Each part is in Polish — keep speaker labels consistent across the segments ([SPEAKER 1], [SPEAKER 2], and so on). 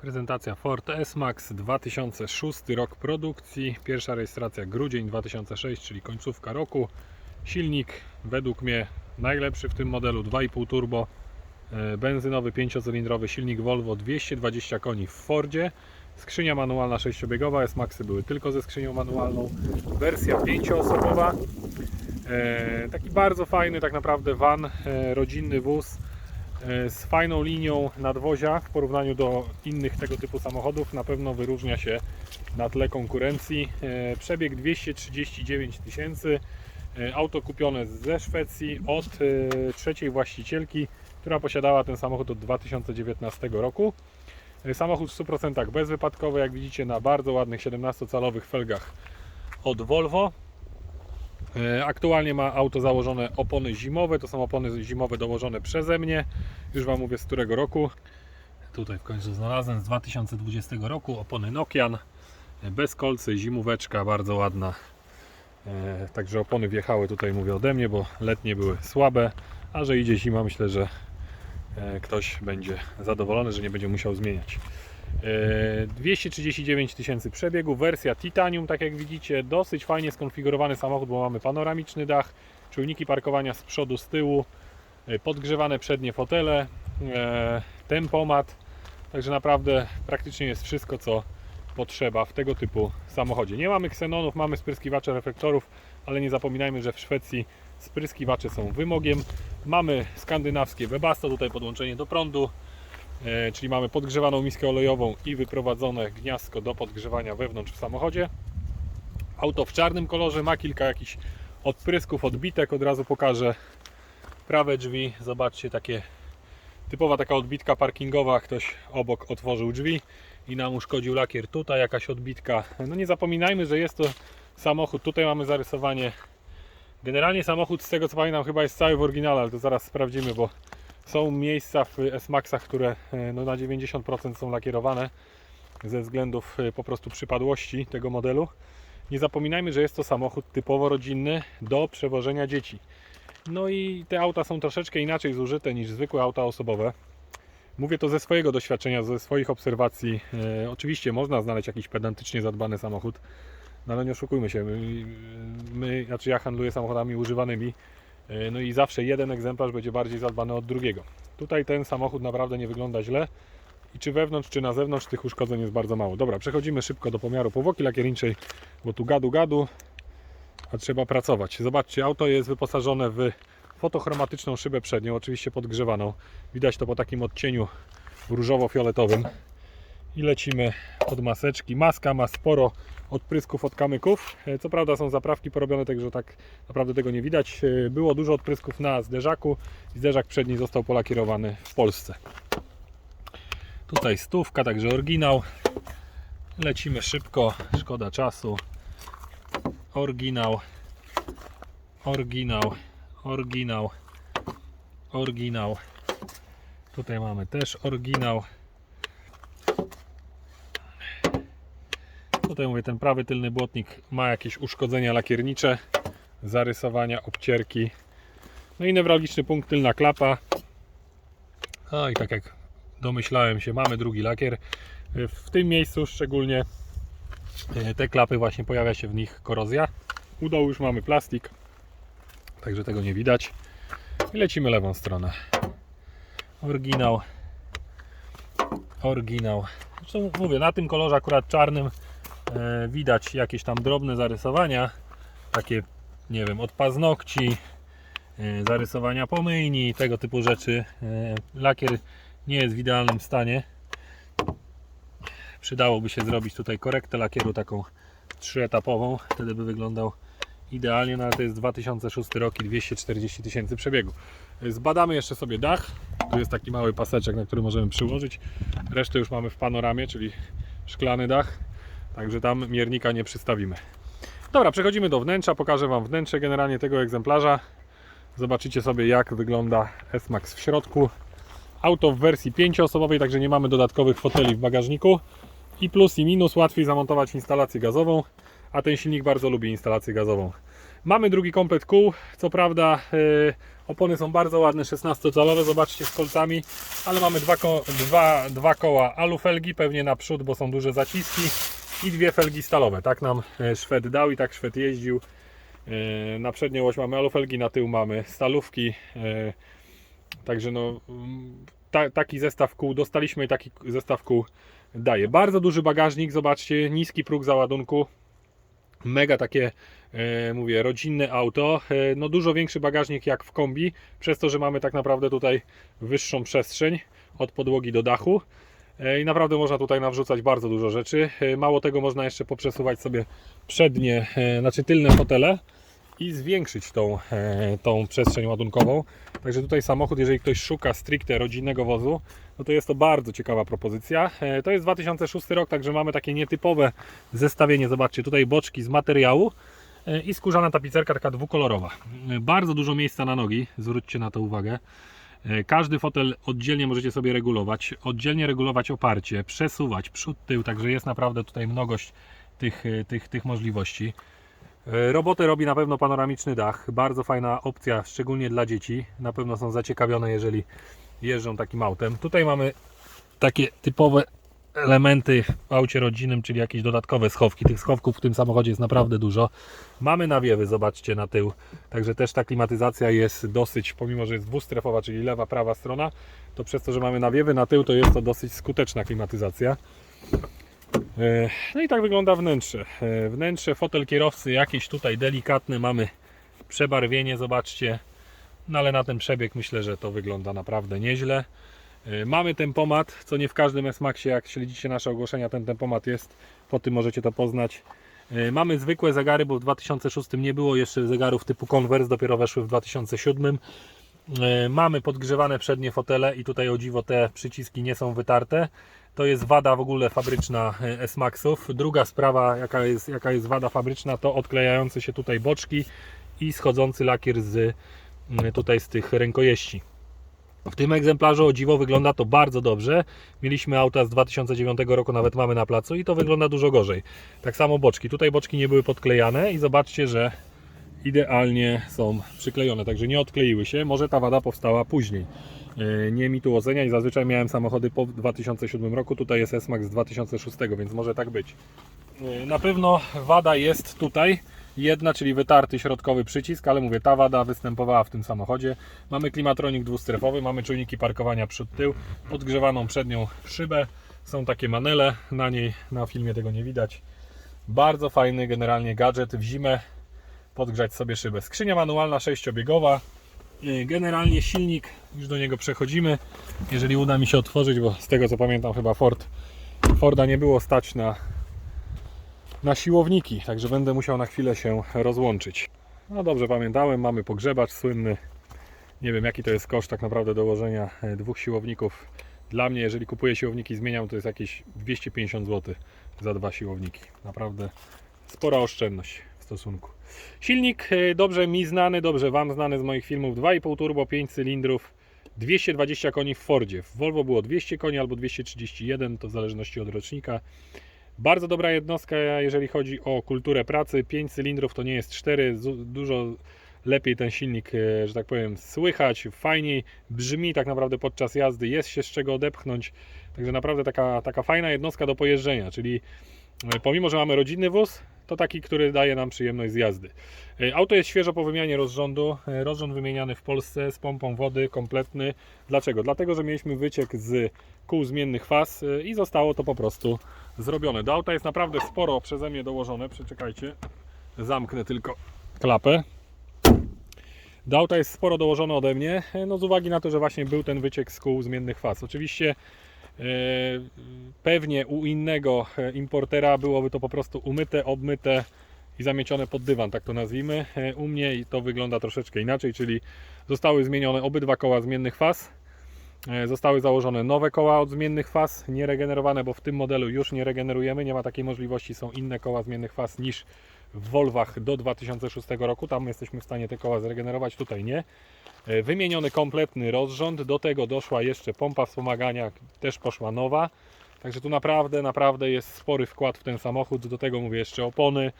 [SPEAKER 1] Prezentacja Ford S-Max 2006 rok produkcji. Pierwsza rejestracja grudzień 2006, czyli końcówka roku. Silnik według mnie najlepszy w tym modelu 2,5 turbo. e, Benzynowy 5-cylindrowy silnik Volvo 220 koni w Fordzie. Skrzynia manualna 6-biegowa. S-Maxy były tylko ze skrzynią manualną. Wersja 5-osobowa. E, Taki bardzo fajny tak naprawdę van, e, rodzinny wóz z fajną linią nadwozia w porównaniu do innych tego typu samochodów. Na pewno wyróżnia się na tle konkurencji. E, Przebieg 239 tysięcy. E, Auto kupione ze Szwecji od e, trzeciej właścicielki, która posiadała ten samochód od 2019 roku. E, Samochód w 100% bezwypadkowy, jak widzicie na bardzo ładnych 17-calowych felgach od Volvo. E, Aktualnie ma auto założone opony zimowe, to są opony zimowe dołożone przeze mnie. Już Wam mówię z którego roku. Tutaj w końcu znalazłem z 2020 roku opony Nokian. Bez kolcy, zimóweczka, bardzo ładna. E, Także opony wjechały tutaj mówię ode mnie, bo letnie były słabe. A że idzie zima, myślę, że e, ktoś będzie zadowolony, że nie będzie musiał zmieniać. E, 239 tysięcy przebiegu, wersja Titanium, tak jak widzicie, dosyć fajnie skonfigurowany samochód, bo mamy panoramiczny dach, czujniki parkowania z przodu, z tyłu, e, podgrzewane przednie fotele, e, tempomat, także naprawdę praktycznie jest wszystko, co potrzeba w tego typu samochodzie. Nie mamy ksenonów, mamy spryskiwacze reflektorów, ale nie zapominajmy, że w Szwecji spryskiwacze są wymogiem. Mamy skandynawskie Webasto, tutaj podłączenie do prądu, czyli mamy podgrzewaną miskę olejową i wyprowadzone gniazdko do podgrzewania wewnątrz w samochodzie. Auto w czarnym kolorze ma kilka jakichś odprysków, odbitek, od razu pokażę prawe drzwi, zobaczcie takie typowa taka odbitka parkingowa, ktoś obok otworzył drzwi i nam uszkodził lakier, tutaj jakaś odbitka. No nie zapominajmy, że jest to samochód, tutaj mamy zarysowanie. Generalnie samochód z tego co pamiętam chyba jest cały w oryginale, ale to zaraz sprawdzimy, bo są miejsca w S-Maxach, które e, no, na 90% są lakierowane ze względów e, po prostu przypadłości tego modelu. Nie zapominajmy, że jest to samochód typowo rodzinny do przewożenia dzieci. No i te auta są troszeczkę inaczej zużyte niż zwykłe auta osobowe. Mówię to ze swojego doświadczenia, ze swoich obserwacji. E, oczywiście można znaleźć jakiś pedantycznie zadbany samochód, no ale nie oszukujmy się, my, my znaczy ja handluję samochodami używanymi, no i zawsze jeden egzemplarz będzie bardziej zadbany od drugiego. Tutaj ten samochód naprawdę nie wygląda źle i czy wewnątrz, czy na zewnątrz tych uszkodzeń jest bardzo mało. Dobra, przechodzimy szybko do pomiaru powłoki lakierniczej, bo tu gadu gadu, a trzeba pracować. Zobaczcie, auto jest wyposażone w fotochromatyczną szybę przednią, oczywiście podgrzewaną. Widać to po takim odcieniu różowo-fioletowym. I lecimy od maseczki. Maska ma sporo odprysków od kamyków. E, Co prawda są zaprawki porobione, także tak naprawdę tego nie widać. E, Było dużo odprysków na zderzaku. Zderzak przedni został polakierowany w Polsce. Tutaj stówka, także oryginał. Lecimy szybko, szkoda czasu. Oryginał, oryginał, oryginał, oryginał. Tutaj mamy też oryginał. Tutaj mówię, ten prawy tylny błotnik ma jakieś uszkodzenia lakiernicze, zarysowania, obcierki. No i newralgiczny punkt tylna klapa. A i tak jak domyślałem się, mamy drugi lakier. W tym miejscu szczególnie e, te klapy właśnie pojawia się w nich korozja. U dołu już mamy plastik, także tego nie widać. I lecimy lewą stronę. Oryginał. Oryginał. Zresztą mówię, na tym kolorze akurat czarnym widać jakieś tam drobne zarysowania, takie nie wiem, od paznokci, e, zarysowania pomyjni, tego typu rzeczy. E, lakier nie jest w idealnym stanie. Przydałoby się zrobić tutaj korektę lakieru taką trzyetapową, wtedy by wyglądał idealnie, no ale to jest 2006 rok i 240 tysięcy przebiegu. E, Zbadamy jeszcze sobie dach. Tu jest taki mały paseczek, na który możemy przyłożyć. Resztę już mamy w panoramie, czyli szklany dach. Także tam miernika nie przystawimy. Dobra, przechodzimy do wnętrza. Pokażę Wam wnętrze generalnie tego egzemplarza. Zobaczycie sobie jak wygląda S-Max w środku. Auto w wersji 5-osobowej, także nie mamy dodatkowych foteli w bagażniku. I plus i minus, łatwiej zamontować instalację gazową, a ten silnik bardzo lubi instalację gazową. Mamy drugi komplet kół, co prawda yy, opony są bardzo ładne, 16-calowe, zobaczcie z kolcami, ale mamy dwa, ko dwa, dwa koła alufelgi, pewnie na przód, bo są duże zaciski i dwie felgi stalowe. Tak nam e, Szwed dał i tak Szwed jeździł. E, Na przednią oś mamy alufelgi, na tył mamy stalówki. e, Także no, mm, ta, taki zestaw kół dostaliśmy i taki zestaw kół daje. Bardzo duży bagażnik, zobaczcie, niski próg załadunku. Mega takie, mówię, rodzinne auto. No dużo większy bagażnik jak w kombi, przez to, że mamy tak naprawdę tutaj wyższą przestrzeń od podłogi do dachu. E, I naprawdę można tutaj nawrzucać bardzo dużo rzeczy. E, Mało tego, można jeszcze poprzesuwać sobie przednie, e, znaczy tylne fotele i zwiększyć tą, tą przestrzeń ładunkową. Także tutaj samochód, jeżeli ktoś szuka stricte rodzinnego wozu, no to jest to bardzo ciekawa propozycja. To jest 2006 rok, także mamy takie nietypowe zestawienie. Zobaczcie, tutaj boczki z materiału i skórzana tapicerka taka dwukolorowa. Bardzo dużo miejsca na nogi, zwróćcie na to uwagę. E, Każdy fotel oddzielnie możecie sobie regulować, oddzielnie regulować oparcie, przesuwać przód, tył, także jest naprawdę tutaj mnogość tych, e, tych, tych możliwości. E, Robotę robi na pewno panoramiczny dach, bardzo fajna opcja, szczególnie dla dzieci. Na pewno są zaciekawione, jeżeli jeżdżą takim autem. Tutaj mamy takie typowe elementy w aucie rodzinnym, czyli jakieś dodatkowe schowki. Tych schowków w tym samochodzie jest naprawdę dużo. Mamy nawiewy, zobaczcie na tył. Także też ta klimatyzacja jest dosyć, pomimo że jest dwustrefowa, czyli lewa, prawa strona, to przez to, że mamy nawiewy na tył, to jest to dosyć skuteczna klimatyzacja. E, No i tak wygląda wnętrze. E, Wnętrze, fotel kierowcy jakiś tutaj delikatny, mamy przebarwienie, zobaczcie. No ale na ten przebieg myślę, że to wygląda naprawdę nieźle. E, Mamy tempomat, co nie w każdym S-Maxie, jak śledzicie nasze ogłoszenia, ten tempomat jest, po tym możecie to poznać. E, Mamy zwykłe zegary, bo w 2006 nie było jeszcze zegarów typu Converse, dopiero weszły w 2007. E, Mamy podgrzewane przednie fotele i tutaj o dziwo te przyciski nie są wytarte. To jest wada w ogóle fabryczna S-Maxów. Druga sprawa, jaka jest, jaka jest wada fabryczna, to odklejające się tutaj boczki i schodzący lakier z mm, tutaj z tych rękojeści. W tym egzemplarzu o dziwo wygląda to bardzo dobrze. Mieliśmy auta z 2009 roku, nawet mamy na placu i to wygląda dużo gorzej. Tak samo boczki. Tutaj boczki nie były podklejane i zobaczcie, że idealnie są przyklejone, także nie odkleiły się. Może ta wada powstała później. E, Nie mi tu oceniać, zazwyczaj miałem samochody po 2007 roku, tutaj jest S-Max z 2006, więc może tak być. E, Na pewno wada jest tutaj, jedna, czyli wytarty środkowy przycisk, ale mówię, ta wada występowała w tym samochodzie. Mamy klimatronik dwustrefowy, mamy czujniki parkowania przód-tył, podgrzewaną przednią szybę, są takie manele, na niej na filmie tego nie widać. Bardzo fajny generalnie gadżet w zimę, podgrzać sobie szybę. Skrzynia manualna sześciobiegowa. Yy, Generalnie silnik, już do niego przechodzimy. Jeżeli uda mi się otworzyć, bo z tego co pamiętam chyba Ford, Forda nie było stać na, na siłowniki, także będę musiał na chwilę się rozłączyć. No dobrze pamiętałem, mamy pogrzebacz słynny. Nie wiem jaki to jest koszt tak naprawdę dołożenia e, dwóch siłowników. Dla mnie, jeżeli kupuję siłowniki, zmieniam, to jest jakieś 250 zł za dwa siłowniki. Naprawdę spora oszczędność w stosunku. Silnik e, dobrze mi znany, dobrze Wam znany z moich filmów. 2,5 turbo, 5 cylindrów, 220 koni w Fordzie. W Volvo było 200 koni albo 231, to w zależności od rocznika. Bardzo dobra jednostka, jeżeli chodzi o kulturę pracy. 5 cylindrów to nie jest 4, zu- dużo lepiej ten silnik, e, że tak powiem, słychać, fajniej brzmi tak naprawdę podczas jazdy, jest się z czego odepchnąć. Także naprawdę taka, taka fajna jednostka do pojeżdżenia, czyli e, pomimo, że mamy rodzinny wóz, to taki, który daje nam przyjemność z jazdy. E, Auto jest świeżo po wymianie rozrządu. Rozrząd wymieniany w Polsce z pompą wody, kompletny. Dlaczego? Dlatego, że mieliśmy wyciek z kół zmiennych faz i zostało to po prostu zrobione. Do auta jest naprawdę sporo przeze mnie dołożone. Przeczekajcie, zamknę tylko klapę. Do auta jest sporo dołożone ode mnie, e, no z uwagi na to, że właśnie był ten wyciek z kół zmiennych faz. Oczywiście e, pewnie u innego e, importera byłoby to po prostu umyte, obmyte i zamiecione pod dywan, tak to nazwijmy. U mnie to wygląda troszeczkę inaczej, czyli zostały zmienione obydwa koła zmiennych faz. E, Zostały założone nowe koła od zmiennych faz, nieregenerowane, bo w tym modelu już nie regenerujemy, nie ma takiej możliwości, są inne koła zmiennych faz niż w Volvach do 2006 roku, tam jesteśmy w stanie te koła zregenerować, tutaj nie. E, Wymieniony kompletny rozrząd, do tego doszła jeszcze pompa wspomagania, też poszła nowa. Także tu naprawdę, naprawdę jest spory wkład w ten samochód. Do tego mówię jeszcze opony,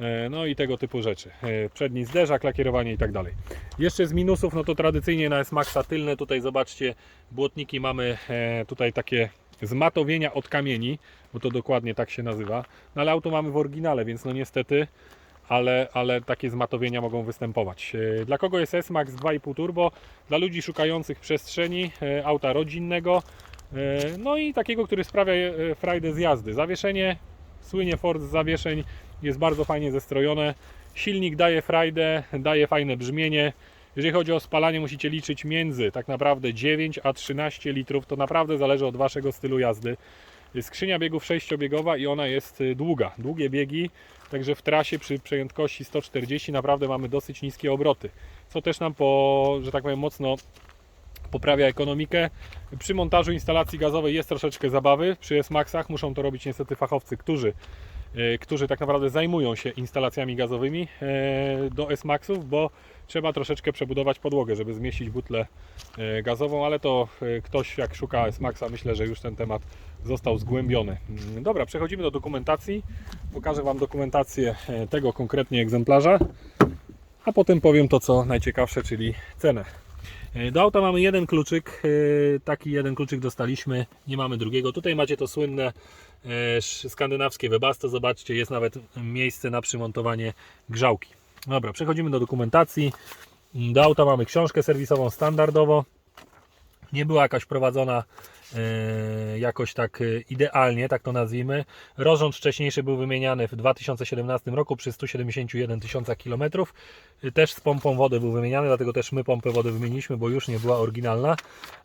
[SPEAKER 1] e, no i tego typu rzeczy. E, Przedni zderzak, lakierowanie i tak dalej. Jeszcze z minusów, no to tradycyjnie na S-Maxa tylne, tutaj zobaczcie, błotniki mamy e, tutaj takie zmatowienia od kamieni, bo to dokładnie tak się nazywa. No ale auto mamy w oryginale, więc no niestety, ale, ale takie zmatowienia mogą występować. Dla kogo jest S-Max 2,5 turbo? Dla ludzi szukających przestrzeni, auta rodzinnego, no i takiego, który sprawia e, frajdę z jazdy. Zawieszenie, słynie Ford z zawieszeń, jest bardzo fajnie zestrojone. Silnik daje frajdę, daje fajne brzmienie. Jeżeli chodzi o spalanie, musicie liczyć między tak naprawdę 9 a 13 litrów. To naprawdę zależy od Waszego stylu jazdy. Skrzynia biegów sześciobiegowa i ona jest y, długa, długie biegi, także w trasie przy przejątkości 140 naprawdę mamy dosyć niskie obroty, co też nam po, że tak powiem, mocno poprawia ekonomikę. Przy montażu instalacji gazowej jest troszeczkę zabawy. Przy S-Maxach muszą to robić niestety fachowcy, którzy, e, którzy tak naprawdę zajmują się instalacjami gazowymi e, do S-Maxów, bo trzeba troszeczkę przebudować podłogę, żeby zmieścić butlę e, gazową, ale to ktoś jak szuka S-Maxa, myślę, że już ten temat został zgłębiony. Mm, Dobra, przechodzimy do dokumentacji. Pokażę Wam dokumentację tego konkretnie egzemplarza, a potem powiem to, co najciekawsze, czyli cenę. E, Do auta mamy jeden kluczyk, e, taki jeden kluczyk dostaliśmy, nie mamy drugiego. Tutaj macie to słynne e, skandynawskie Webasto, zobaczcie, jest nawet miejsce na przymontowanie grzałki. Dobra, przechodzimy do dokumentacji. Do auta mamy książkę serwisową standardowo. Nie była jakaś prowadzona e, jakoś tak e, idealnie, tak to nazwijmy. Rozrząd wcześniejszy był wymieniany w 2017 roku przy 171 tysiącach kilometrów. E, Też z pompą wody był wymieniany, dlatego też my pompę wody wymieniliśmy, bo już nie była oryginalna.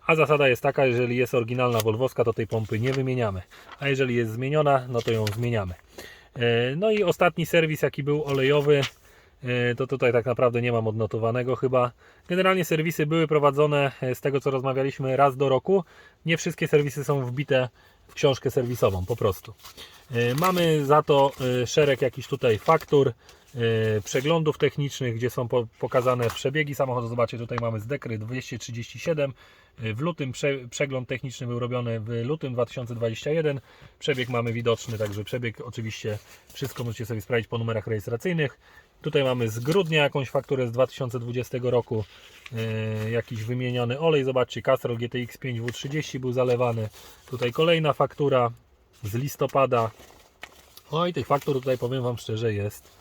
[SPEAKER 1] A zasada jest taka, jeżeli jest oryginalna Volvoska, to tej pompy nie wymieniamy. A jeżeli jest zmieniona, no to ją zmieniamy. No i ostatni serwis, jaki był olejowy, to tutaj tak naprawdę nie mam odnotowanego chyba. Generalnie serwisy były prowadzone e, z tego co rozmawialiśmy raz do roku. Nie wszystkie serwisy są wbite w książkę serwisową po prostu. E, Mamy za to e, szereg jakichś tutaj faktur, e, przeglądów technicznych, gdzie są po- pokazane przebiegi samochodu. Zobaczcie, tutaj mamy z Dekry 237. E, W lutym prze, przegląd techniczny był robiony w lutym 2021. Przebieg mamy widoczny, także przebieg oczywiście wszystko możecie sobie sprawdzić po numerach rejestracyjnych. Tutaj mamy z grudnia jakąś fakturę z 2020 roku, e, jakiś wymieniony olej. Zobaczcie, Castrol GTX 5W30 był zalewany. Tutaj kolejna faktura z listopada. Oj, tych faktur tutaj powiem Wam szczerze jest,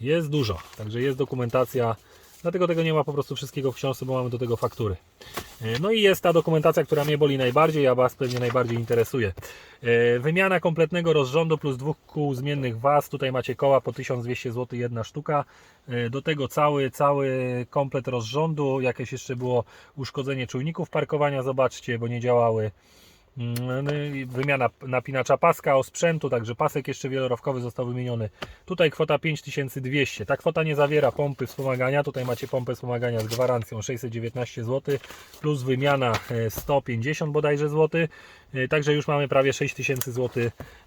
[SPEAKER 1] jest dużo. Także jest dokumentacja. Dlatego tego nie ma po prostu wszystkiego w książce, bo mamy do tego faktury. E, No i jest ta dokumentacja, która mnie boli najbardziej, a Was pewnie najbardziej interesuje. E, Wymiana kompletnego rozrządu plus dwóch kół zmiennych was. Tutaj macie koła po 1200 zł jedna sztuka. E, Do tego cały, cały komplet rozrządu. Jakieś jeszcze było uszkodzenie czujników parkowania, zobaczcie, bo nie działały. Mm, no Wymiana napinacza paska osprzętu, także pasek jeszcze wielorowkowy został wymieniony. Tutaj kwota 5200. Ta kwota nie zawiera pompy wspomagania. Tutaj macie pompę wspomagania z gwarancją 619 zł plus wymiana e, 150 bodajże zł. E, Także już mamy prawie 6000 zł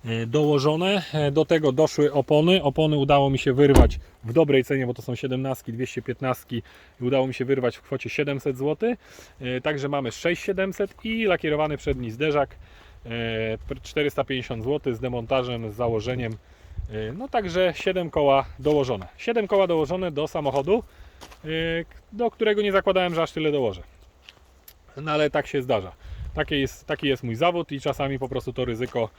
[SPEAKER 1] e, dołożone. E, Do tego doszły opony. Opony udało mi się wyrwać w dobrej cenie, bo to są 17, 215 i udało mi się wyrwać w kwocie 700 zł. Także mamy 6700 i lakierowany przedni zderzak e, 450 zł z demontażem, z założeniem. No także 7 koła dołożone. 7 koła dołożone do samochodu, do którego nie zakładałem, że aż tyle dołożę. No ale tak się zdarza. Taki jest, taki jest mój zawód i czasami po prostu to ryzyko,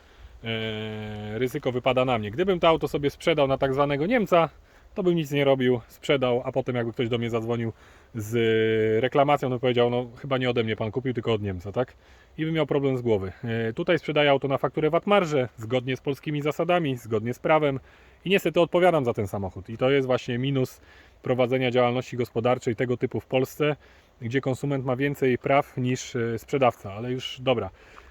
[SPEAKER 1] e, ryzyko wypada na mnie. Gdybym to auto sobie sprzedał na tak zwanego Niemca, to bym nic nie robił, sprzedał, a potem jakby ktoś do mnie zadzwonił z reklamacją, to powiedział, no chyba nie ode mnie pan kupił, tylko od Niemca, tak? I bym miał problem z głowy. E, Tutaj sprzedaję auto na fakturę VAT marże, zgodnie z polskimi zasadami, zgodnie z prawem i niestety odpowiadam za ten samochód. I to jest właśnie minus prowadzenia działalności gospodarczej tego typu w Polsce, gdzie konsument ma więcej praw niż e, sprzedawca, ale już dobra.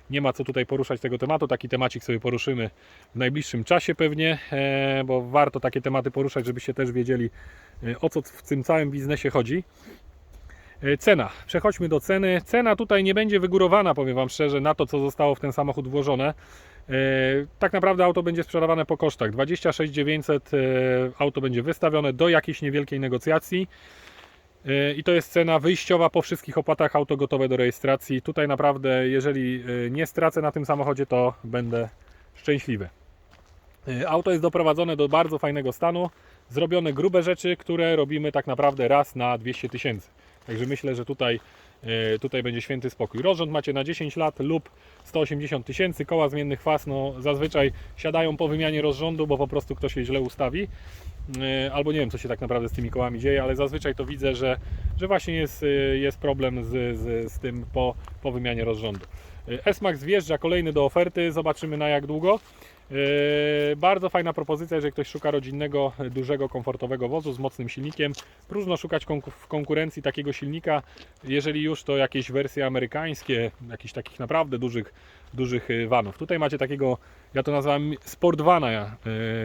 [SPEAKER 1] Nie ma co tutaj poruszać tego tematu. Taki temacik sobie poruszymy w najbliższym czasie pewnie, e, bo warto takie tematy poruszać, żebyście też wiedzieli e, o co w tym całym biznesie chodzi. Cena. Przechodźmy do ceny. Cena tutaj nie będzie wygórowana, powiem Wam szczerze, na to, co zostało w ten samochód włożone. Tak naprawdę auto będzie sprzedawane po kosztach. 26 900 e, auto będzie wystawione do jakiejś niewielkiej negocjacji. I to jest cena wyjściowa po wszystkich opłatach auto gotowe do rejestracji. Tutaj naprawdę, jeżeli yy, nie stracę na tym samochodzie, to będę szczęśliwy. Yy, Auto jest doprowadzone do bardzo fajnego stanu. Zrobione grube rzeczy, które robimy tak naprawdę raz na 200 tysięcy. Także myślę, że tutaj, yy, tutaj będzie święty spokój. Rozrząd macie na 10 lat lub 180 tysięcy. Koła zmiennych faz no, zazwyczaj siadają po wymianie rozrządu, bo po prostu ktoś je źle ustawi. Yy, Albo nie wiem, co się tak naprawdę z tymi kołami dzieje, ale zazwyczaj to widzę, że, że właśnie jest, yy, jest problem z, z, z tym po, po wymianie rozrządu. Yy, S-Max wjeżdża kolejny do oferty, zobaczymy na jak długo. Yy, Bardzo fajna propozycja, jeżeli ktoś szuka rodzinnego, dużego, komfortowego wozu z mocnym silnikiem. Próżno szukać w konkurencji takiego silnika. Jeżeli już, to jakieś wersje amerykańskie, jakichś takich naprawdę dużych, dużych yy, vanów. Tutaj macie takiego, ja to nazywam sportvana,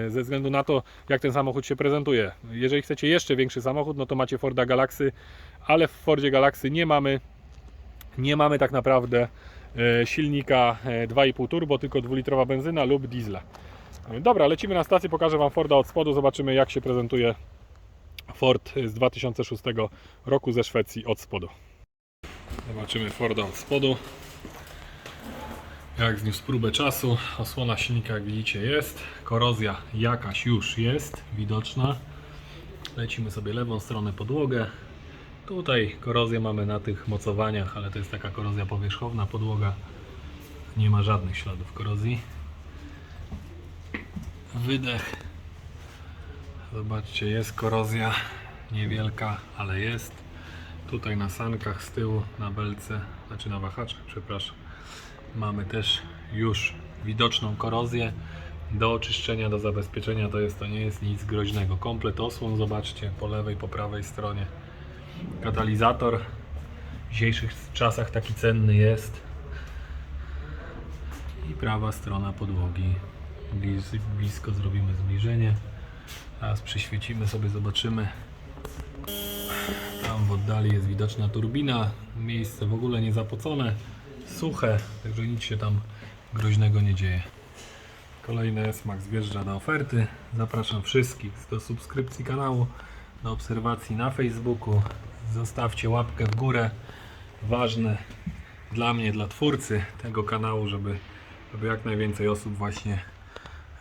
[SPEAKER 1] yy, ze względu na to, jak ten samochód się prezentuje. Jeżeli chcecie jeszcze większy samochód, no to macie Forda Galaxy, ale w Fordzie Galaxy nie mamy, nie mamy tak naprawdę silnika e, 2,5 turbo, tylko dwulitrowa benzyna lub diesla. E, Dobra, lecimy na stację, pokażę Wam Forda od spodu, zobaczymy jak się prezentuje Ford z 2006 roku ze Szwecji od spodu. Zobaczymy Forda od spodu. Jak zniósł próbę czasu, osłona silnika jak widzicie jest, korozja jakaś już jest widoczna. Lecimy sobie lewą stronę podłogę. Tutaj korozję mamy na tych mocowaniach, ale to jest taka korozja powierzchowna podłoga. Nie ma żadnych śladów korozji. Wydech. Zobaczcie, jest korozja niewielka, ale jest. Tutaj na sankach z tyłu, na belce, znaczy na wahaczach, przepraszam, mamy też już widoczną korozję. Do oczyszczenia, do zabezpieczenia to jest to nie jest nic groźnego. Komplet osłon, zobaczcie, po lewej, po prawej stronie katalizator. W dzisiejszych czasach taki cenny jest. I prawa strona podłogi. Blis- blisko zrobimy zbliżenie. Teraz przyświecimy sobie zobaczymy. Tam w oddali jest widoczna turbina. Miejsce w ogóle nie zapocone suche, także nic się tam groźnego nie dzieje. Kolejny S-Max wjeżdża do oferty. Zapraszam wszystkich do subskrypcji kanału, do obserwacji na Facebooku. Zostawcie łapkę w górę. Ważne dla mnie, dla twórcy tego kanału, żeby, żeby jak najwięcej osób właśnie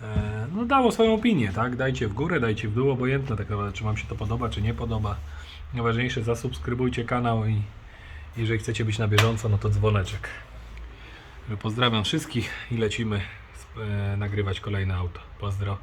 [SPEAKER 1] e, no, dało swoją opinię. Tak? Dajcie w górę, dajcie w dół, obojętne tak naprawdę, czy Wam się to podoba, czy nie podoba. Najważniejsze, zasubskrybujcie kanał i jeżeli chcecie być na bieżąco, no to dzwoneczek. Pozdrawiam wszystkich i lecimy e, nagrywać kolejne auto. Pozdro.